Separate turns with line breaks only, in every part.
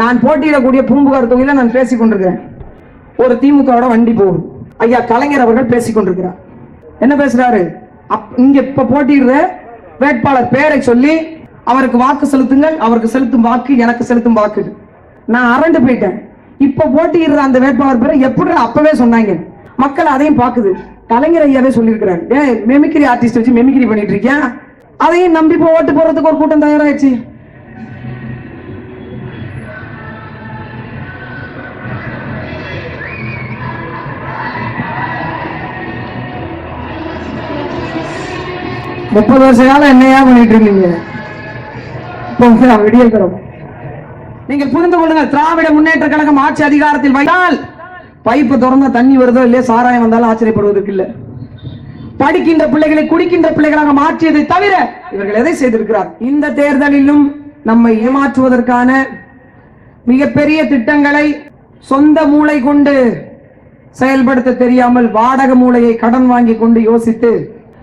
நான் போட்டியிடக்கூடிய பூம்புகார் தொகுதியில் நான் பேசிக் கொண்டிருக்கிறேன். ஒரு திமுகவோட வண்டி போகும் ஐயா கலைஞர் அவர்கள் பேசிக் கொண்டிருக்கிறார். என்ன பேசுறாரு? அப்- இங்க இப்ப போட்டியிடுற வேட்பாளர் பேரை சொல்லி அவருக்கு வாக்கு செலுத்துங்கள் அவருக்கு செலுத்தும் வாக்கு எனக்கு செலுத்தும் வாக்கு. நான் அரண்டு போயிட்டேன். இப்ப போட்டியிடுற அந்த வேட்பாளர் பேரை எப்படி அப்பவே சொன்னாங்க? மக்கள் அதையும் பாக்குது கலைஞர் ஐயாவே சொல்லியிருக்கிறார். ஏன் மெமிக்ரி ஆர்டிஸ்ட் வச்சு மெமிக்ரி பண்ணிட்டு இருக்கேன் அதையும் நம்பி இப்போ ஓட்டு போடுறதுக்கு ஒரு கூட்டம் தயாராயிடுச்சு. முப்பது வருஷ காலம் என்னையா பண்ணிட்டு இருந்தீங்க? இப்போ விடியல் தரும் நீங்கள் புரிந்து கொள்ளுங்கள் திராவிட முன்னேற்ற கழகம் ஆட்சி அதிகாரத்தில் வைத்தால் பைப்பு திறந்த தண்ணி வருதோ இல்லையோ சாராயம் வந்தாலும் ஆச்சரியப்படுவதற்கு இல்லை. படிக்கின்ற பிள்ளைகளை குடிக்கின்ற பிள்ளைகளாக மாற்றியதை தவிர இவர்கள் எதை செய்திருக்கிறார்? இந்த தேர்தலிலும் நம்மை ஏமாற்றுவதற்கான மிகப்பெரிய திட்டங்களை சொந்த மூளை கொண்டு செயல்படுத்த தெரியாமல் வாடக மூளையை கடன் வாங்கி கொண்டு யோசித்து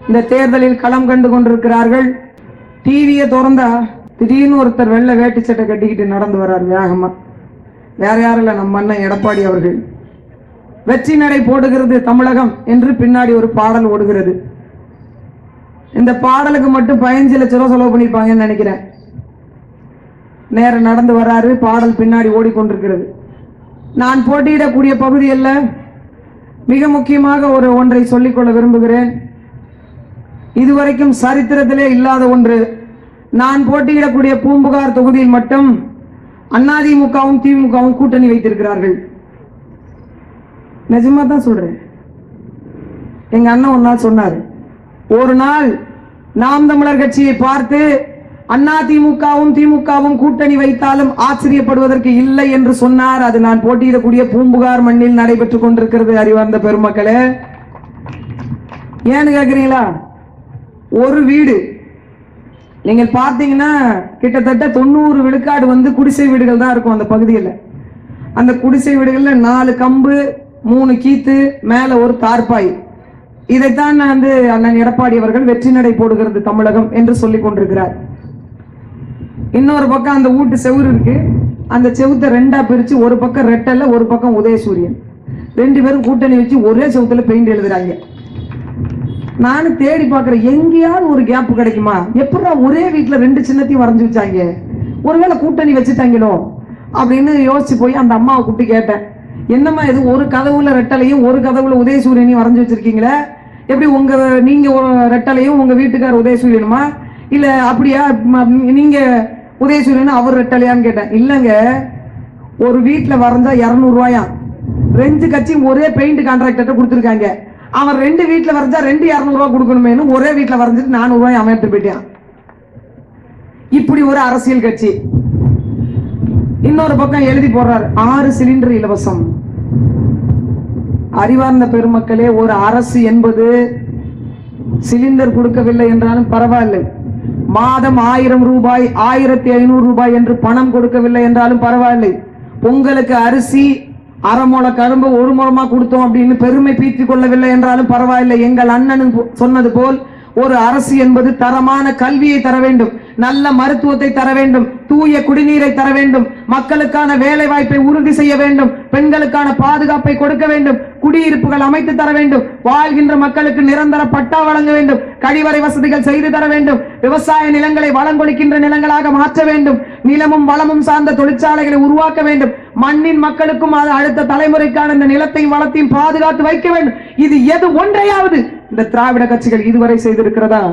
இந்த தேர்தலில் களம் கண்டு கொண்டிருக்கிறார்கள். டிவியை திறந்தா திடீர்னு ஒருத்தர் வெள்ளை வேட்டி சட்டை கட்டிக்கிட்டு நடந்து வர்றார் வேகமா. வேற யாரும் இல்லை நம்ம அண்ணன் எடப்பாடி அவர்கள். வெற்றி நடை போடுகிறது தமிழகம் என்று பின்னாடி ஒரு பாடல் ஓடுகிறது. இந்த பாடலுக்கு மட்டும் பதினஞ்சு லட்ச ரூபா செலவு பண்ணிருப்பாங்கன்னு நினைக்கிறேன். நேரம் நடந்து வராரு பாடல் பின்னாடி ஓடிக்கொண்டிருக்கிறது. நான் போட்டியிடக்கூடிய பகுதியில் மிக முக்கியமாக ஒரு ஒன்றை சொல்லிக்கொள்ள விரும்புகிறேன். இதுவரைக்கும் சரித்திரத்திலே இல்லாத ஒன்று. நான் போட்டியிடக்கூடிய பூம்புகார் தொகுதியில் மட்டும் அதிமுகவும் திமுகவும் கூட்டணி வைத்திருக்கிறார்கள். நிஜமா தான் சொல்றேன். எங்க அண்ணன் ஒரு நாள் சொன்னார் ஒரு நாள் நாம் தமிழர் கட்சியை பார்த்து அண்ணா திமுகவும் திமுகவும் கூட்டணி வைத்தாலும் ஆச்சரியப்படுவதற்கு இல்லை என்று சொன்னார். அது நான் போட்டியிடக்கூடிய பூம்புகார் மண்ணில் நடைபெற்றுக் கொண்டிருக்கிறது அறிவார்ந்த பெருமக்களே. ஏன்னு கேக்குறீங்களா? ஒரு வீடு. நீங்கள் பார்த்தீங்கன்னா கிட்டத்தட்ட தொண்ணூறு விழுக்காடு வந்து குடிசை வீடுகள் தான் இருக்கும் அந்த பகுதியில். அந்த குடிசை வீடுகளில் நாலு கம்பு மூணு கீத்து மேலே ஒரு தார்பாய். இதைத்தான் நான் வந்து அண்ணன் எடப்பாடி அவர்கள் வெற்றி நடை போடுகிறது தமிழகம் என்று சொல்லிக் கொண்டிருக்கிறார். இன்னொரு பக்கம் அந்த வீட்டு செவுரு இருக்கு. அந்த செவுத்தை ரெண்டா பிரிச்சு ஒரு பக்கம் ரெட்டல்ல ஒரு பக்கம் உதயசூரியன். ரெண்டு பேரும் கூட்டணி வச்சு ஒரே செவுத்துல பெயிண்ட் எழுதுறாங்க. நானும் தேடி பார்க்குறேன் எங்கேயாவது ஒரு கேப் கிடைக்குமா? எப்படா ஒரே வீட்டில் ரெண்டு சின்னத்தையும் வரைஞ்சு வச்சாங்க? ஒருவேளை கூட்டணி வச்சுட்டாங்களோ? அப்படின்னு யோசிச்சு போய் அந்த அம்மாவை கூப்பிட்டு கேட்டேன். என்னம்மா இது ஒரு கதவுல ரெட்டலையும் ஒரு கதவுல உதயசூரியனையும் வரைஞ்சு வச்சிருக்கீங்களே? எப்படி உங்க நீங்க ஒரு ரெட்டலையும் உங்க வீட்டுக்கார் உதயசூரியனுமா? இல்ல அப்படியா நீங்க உதயசூரியன் அவர் ரெட்டலையான்னு கேட்டேன். இல்லைங்க ஒரு வீட்டில் வரைஞ்சா இரநூறுவாயாம் ரெண்டு கட்சியும் ஒரே பெயிண்ட் கான்ட்ராக்டர்கிட்ட கொடுத்துருக்காங்க. அவன் ரெண்டு வீட்டுல வரைஞ்சா ரெண்டு இருநூறு கொடுக்கணுமேனு ஒரே வீட்டுல வரைஞ்சிட்டு நானூறு ரூபாய் அவன் போயிட்டான். இப்படி ஒரு அரசியல் கட்சி. இன்னொரு பக்கம் எழுதி போடுறாரு ஆறு சிலிண்டர் இலவசம். அறிவார்ந்த பெருமக்களே ஒரு அரசு என்பது சிலிண்டர் கொடுக்கவில்லை என்றாலும் பரவாயில்லை. மாதம் ஆயிரம் ரூபாய் ஆயிரத்தி ஐநூறு ரூபாய் என்று பணம் கொடுக்கவில்லை என்றாலும் பரவாயில்லை. உங்களுக்கு அரிசி அரை கரும்பு ஒரு முழமா கொடுத்தோம் அப்படின்னு பெருமை பீற்றிக் கொள்ளவில்லை என்றாலும் பரவாயில்லை. எங்கள் அண்ணன் சொன்னது போல் ஒரு அரசு என்பது தரமான கல்வியை தர வேண்டும். நல்ல மருத்துவத்தை தர வேண்டும். தூய குடிநீரை தர வேண்டும். மக்களுக்கான வேலை வாய்ப்பை உறுதி செய்ய வேண்டும். பெண்களுக்கான பாதுகாப்பை கொடுக்க வேண்டும். குடியிருப்புகள் அமைத்து தர வேண்டும். வாழ்கின்ற மக்களுக்கு நிரந்தர பட்டா வழங்க வேண்டும். கழிவறை வசதிகள் செய்து தர வேண்டும். விவசாய நிலங்களை வளங்கொடுக்கின்ற நிலங்களாக மாற்ற வேண்டும். நிலமும் வளமும் சார்ந்த தொழிற்சாலைகளை உருவாக்க வேண்டும். மண்ணின் மக்களுக்கும் அடுத்த தலைமுறைக்கான இந்த நிலத்தையும் வளத்தையும் பாதுகாத்து வைக்க வேண்டும். இது எது ஒன்றையாவது இந்த திராவிட கட்சிகள் இதுவரை செய்திருக்கிறதா?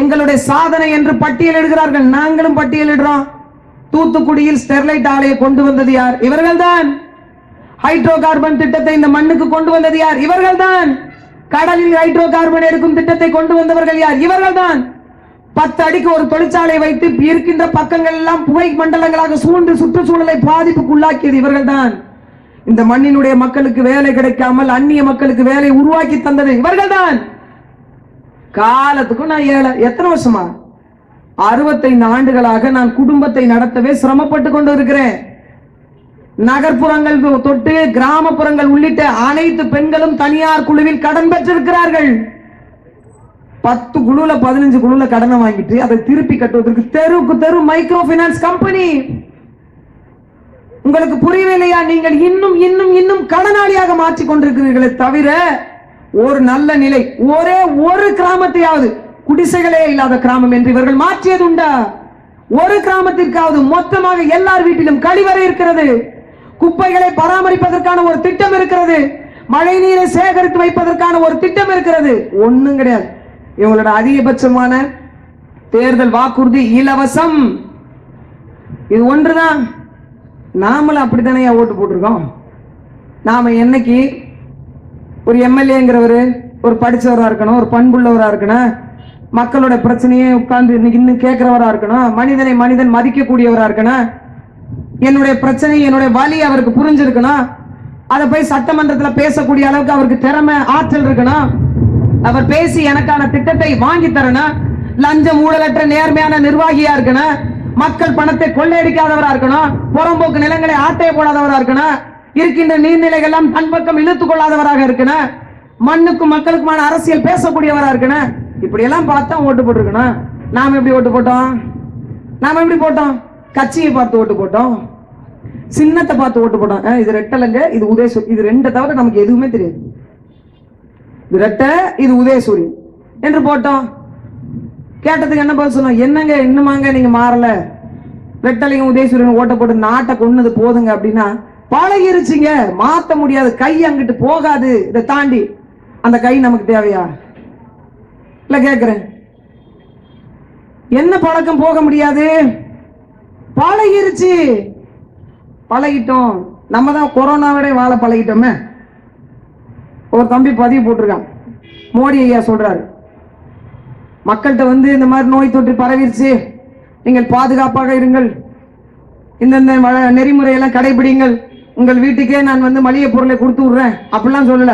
எங்களுடைய சாதனை என்று பட்டியலிடுகிறார்கள் நாங்களும் பட்டியலிடுறோம் தூத்துக்குடியில் ஸ்டெர்லைட் ஆலையை கொண்டு வந்தது யார்? இவர்கள்தான். ஹைட்ரோ கார்பன் திட்டத்தை இந்த மண்ணுக்கு கொண்டு வந்தது யார்? இவர்கள்தான். கடலில் ஹைட்ரோ கார்பன் எடுக்கும் திட்டத்தை கொண்டு வந்தவர்கள் யார்? இவர்கள்தான். பத்து அடிக்கு ஒரு தொழிற்சாலை வைத்து இருக்கின்ற பக்கங்கள் எல்லாம் புகை மண்டலங்களாக சூழ்ந்து சுற்றுச்சூழலை பாதிப்புக்குள்ளாக்கியது இவர்கள்தான். இந்த மண்ணினுடைய மக்களுக்கு வேலை கிடைக்காமல் அந்நிய மக்களுக்கு வேலை உருவாக்கி தந்தது இவர்கள் தான் காலத்துக்கும் நான் ஏழை எத்தனை வருஷமா? அறுபத்தைந்து ஆண்டுகளாக நான் குடும்பத்தை நடத்தவே சிரமப்பட்டு கொண்டு இருக்கிறேன். நகர்ப்புறங்கள் தொட்டு கிராமப்புறங்கள் உள்ளிட்ட அனைத்து பெண்களும் தனியார் குழுவில் கடன் பெற்றிருக்கிறார்கள். பத்து குழுல பதினஞ்சு குழுல கடனை வாங்கிட்டு அதை திருப்பி கட்டுவதற்கு தெருவுக்கு தெரு மைக்ரோ பினான்ஸ் கம்பெனி உங்களுக்கு புரியவில்லையா நீங்கள் இன்னும் இன்னும் இன்னும் கடனாளியாக மாற்றிக் கொண்டிருக்கிறீர்களே தவிர ஒரு நல்ல நிலை ஒரே ஒரு கிராமத்தையாவது குடிசைகளே இல்லாத கிராமம் என்று இவர்கள் மாற்றியது உண்டா? ஒரு கிராமத்திற்காவது மொத்தமாக எல்லார் வீட்டிலும் கழிவறை இருக்கிறது. குப்பைகளை பராமரிப்பதற்கான ஒரு திட்டம் இருக்கிறது. மழை நீரை சேகரித்து வைப்பதற்கான ஒரு திட்டம் இருக்கிறது. ஒன்றும் கிடையாது. இவங்களோட அதிகபட்சமான தேர்தல் வாக்குறுதி இலவசம். இது ஒன்றுதான். நாமளும் அப்படித்தானே ஓட்டு போட்டிருக்கோம். நாம என்னைக்கு ஒரு எம்எல்ஏங்கிறவர் ஒரு படித்தவராக இருக்கணும் ஒரு பண்புள்ளவராக இருக்கணும் மக்களோட பிரச்சனையை உட்கார்ந்து இன்னைக்கு இன்னும் கேட்கிறவரா இருக்கணும் மனிதனை மனிதன் மதிக்கக்கூடியவராக இருக்கணும் என்னுடைய பிரச்சனை என்னுடைய வலி அவருக்கு புரிஞ்சிருக்கணும் அதை போய் சட்டமன்றத்தில் பேசக்கூடிய அளவுக்கு அவருக்கு திறமை ஆற்றல் இருக்கணும் அவர் பேசி எனக்கான திட்டத்தை வாங்கி தரணும் லஞ்சம் ஊழலற்ற நேர்மையான நிர்வாகியா இருக்கணும் மக்கள் பணத்தை கொள்ளையடிக்காதவரா இருக்கணும் புறம்போக்கு நிலங்களை ஆட்டைய போடாதவரா இருக்கணும் இருக்கின்ற நீர்நிலைகள் எல்லாம் தன் பக்கம் இழுத்துக் கொள்ளாதவராக இருக்கணும் மண்ணுக்கும் மக்களுக்குமான அரசியல் பேசக்கூடியவரா இருக்கணும் இப்படி எல்லாம் பார்த்தா ஓட்டு போட்டிருக்கணும் நாம எப்படி ஓட்டு போட்டோம்? நாம எப்படி போட்டோம்? கட்சியை பார்த்து ஓட்டு போட்டோம். சின்னத்தை பார்த்து ஓட்டு போட்டோம். இது ரெட்டலங்க இது உதயசூரி இது ரெண்டை தவிர நமக்கு எதுவுமே தெரியாது. விரட்ட இது உதயசூரி என்று போட்டோம். கேட்டதுக்கு என்ன பதில் சொன்னோம் என்னங்க இன்னுமாங்க நீங்க மாறல? ரெட்டலையும் உதயசூரியன் ஓட்ட போட்டு நாட்டை கொன்னது போதுங்க அப்படின்னா பழகிருச்சிங்க. மாத்த முடியாது. கை அங்கிட்டு போகாது. இதை தாண்டி அந்த கை நமக்கு தேவையா? இல்ல கேக்குறேன். என்ன பழக்கம் போக முடியாது? பழகிருச்சு. பழகிட்டோம். நம்ம தான் கொரோனாவிட வாழ பழகிட்டோமே. ஒரு தம்பி பதிவு போட்டிருக்கான். மோடி ஐயா சொல்றாரு. மக்கள்கிட்ட வந்து இந்த மாதிரி நோய் தொற்று பரவிருச்சு. நீங்கள் பாதுகாப்பாக இருங்கள். இந்தந்த நெறிமுறையெல்லாம் கடைபிடிங்கள். உங்கள் வீட்டுக்கே நான் வந்து மளிகை பொருளை கொடுத்து விடுறேன். அப்படிலாம் சொல்லல.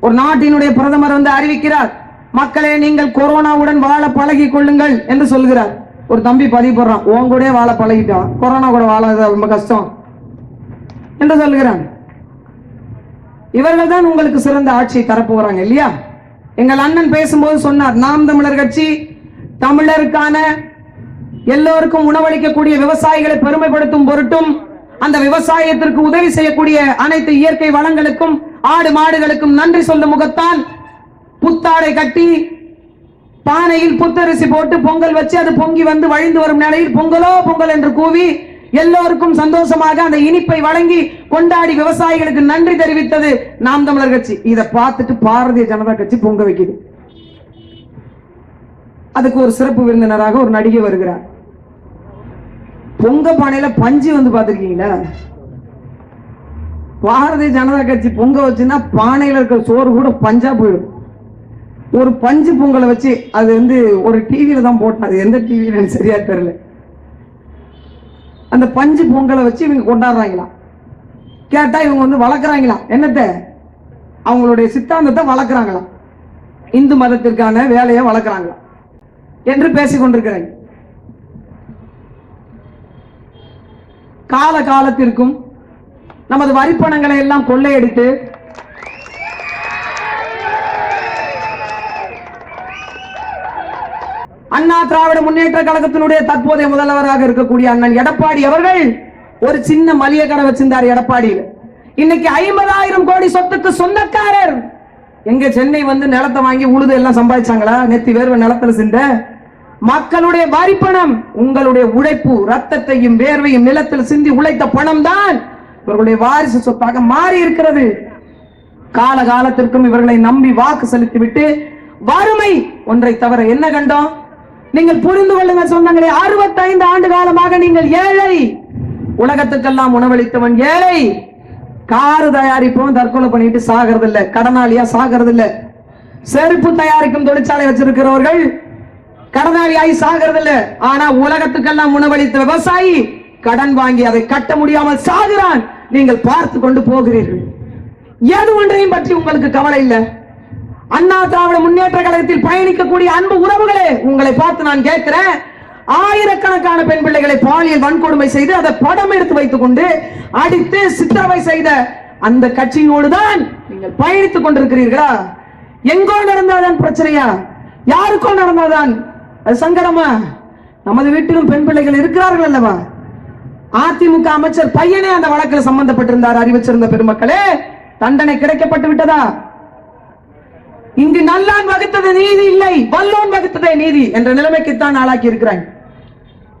ஒரு நாட்டினுடைய பிரதமர் வந்து அறிவிக்கிறார். மக்களே நீங்கள் கொரோனாவுடன் வாழ பழகி கொள்ளுங்கள் என்று சொல்கிறார். ஒரு தம்பி பதிவு போடுறான். உன் கூட வாழ பழகிட்டான் கொரோனா கூட வாழ ரொம்ப கஷ்டம். என்று சொல்லுகிறான் இவர்கள் தான் உங்களுக்கு சிறந்த ஆட்சியை தரப்போறாங்க இல்லையா? எங்கள் அண்ணன் பேசும்போது சொன்னார் நாம் தமிழர் கட்சி தமிழருக்கான எல்லோருக்கும் உணவளிக்கக்கூடிய விவசாயிகளை பெருமைப்படுத்தும் பொருட்டும் அந்த விவசாயத்திற்கு உதவி செய்யக்கூடிய அனைத்து இயற்கை வளங்களுக்கும் ஆடு மாடுகளுக்கும் நன்றி சொல்லும் முகத்தான் புத்தாடை கட்டி பானையில் புத்தரிசி போட்டு பொங்கல் வச்சு அது பொங்கி வந்து வழிந்து வரும் நிலையில் பொங்கலோ பொங்கல் என்று கூவி எல்லோருக்கும் சந்தோஷமாக அந்த இனிப்பை வழங்கி கொண்டாடி விவசாயிகளுக்கு நன்றி தெரிவித்தது நாம் தமிழர் கட்சி. இதை பார்த்துட்டு பாரதிய ஜனதா கட்சி பொங்க வைக்குது. அதுக்கு ஒரு சிறப்பு விருந்தினராக ஒரு நடிகை வருகிறார். பொங்க பானையில பஞ்சு வந்து பாத்திருக்கீங்களா பாரதிய ஜனதா கட்சி பொங்க வச்சுன்னா பானையில இருக்கிற சோறு கூட பஞ்சா போயிடும். ஒரு பஞ்சு பொங்கலை வச்சு அது வந்து ஒரு டிவியில தான் போட்டேன். அது எந்த டிவியில எனக்கு சரியா தெரியல. அந்த பஞ்சு பொங்கலை வச்சு இவங்க கொண்டாடுறாங்களாம் கேட்டா இவங்க வந்து வளர்க்குறாங்களாம் என்னத்த? அவங்களுடைய சித்தாந்தத்தை வளர்க்குறாங்களாம் இந்து மதத்திற்கான வேலையை வளர்க்குறாங்களாம் என்று பேசிக்கொண்டிருக்கிறாங்க கால காலத்திற்கும் நமது வரிப்பணங்களை எல்லாம் கொள்ளையடித்து அண்ணா திராவிட முன்னேற்ற கழகத்தினுடைய தற்போதைய முதல்வராக இருக்கக்கூடிய அண்ணன் எடப்பாடி அவர்கள் ஒரு சின்ன மளிகை கடை வச்சிருந்தார் எடப்பாடியில். இன்னைக்கு ஐம்பதாயிரம் கோடி சொத்துக்கு சொந்தக்காரர். எங்க சென்னை வந்து நிலத்தை வாங்கி உழுது எல்லாம் சம்பாதிச்சாங்களா? நெத்தி வேர்வை நிலத்துல சிந்த. மக்களுடைய வரிப்பணம் உங்களுடைய உழைப்பு ரத்தத்தையும் வேர்வையும் நிலத்தில் சிந்தி உழைத்த பணம் தான் இவர்களுடைய வாரிசு சொத்தாக மாறி இருக்கிறது. கால காலத்திற்கும் இவர்களை நம்பி வாக்கு செலுத்திவிட்டு வறுமை ஒன்றை தவிர என்ன கண்டோம்? நீங்கள் புரிந்து கொள்ளுங்க சொந்தங்களே அறுபத்தைந்து ஆண்டு காலமாக நீங்கள் ஏழை. உலகத்துக்கெல்லாம் உணவளித்தவன் ஏழை. காரு தயாரிப்போம் தற்கொலை பண்ணிட்டு சாகிறது இல்ல கடனாளியா சாகிறது இல்ல செருப்பு தயாரிக்கும் தொழிற்சாலை வச்சிருக்கிறவர்கள் கடனாளியாகி சாகிறது இல்ல ஆனா உலகத்துக்கெல்லாம் உணவளித்த விவசாயி கடன் வாங்கி அதை கட்ட முடியாமல் சாகிறான். நீங்கள் பார்த்து கொண்டு போகிறீர்கள். எது ஒன்றையும் பற்றி உங்களுக்கு கவலை இல்லை. அண்ணா திராவிட முன்னேற்ற கழகத்தில் பயணிக்கக்கூடிய அன்பு உறவுகளே உங்களை பார்த்து நான் கேட்கிறேன். ஆயிரக்கணக்கான பெண் பிள்ளைகளை பாலியல் வன்கொடுமை செய்து அதை படம் எடுத்து வைத்துக் கொண்டு அடித்து சித்திரவை செய்த அந்த கட்சியோடு தான் நீங்கள் பயணித்துக் கொண்டிருக்கிறீர்களா? எங்கோ நடந்தாதான் பிரச்சனையா? யாருக்கோ நடந்தாதான்? அது சங்கடமா? நமது வீட்டிலும் பெண் பிள்ளைகள் இருக்கிறார்கள் அல்லவா? அதிமுக அமைச்சர் பையனே அந்த வழக்கில் சம்பந்தப்பட்டிருந்தார் அறிவிச்சிருந்த பெருமக்களே. தண்டனை கிடைக்கப்பட்டு விட்டதா? இங்கு நல்லான் வகுத்தது நீதி இல்லை வல்லோன் வகுத்ததே நீதி என்ற நிலைமைக்குத்தான் ஆளாக்கி இருக்கிறாங்க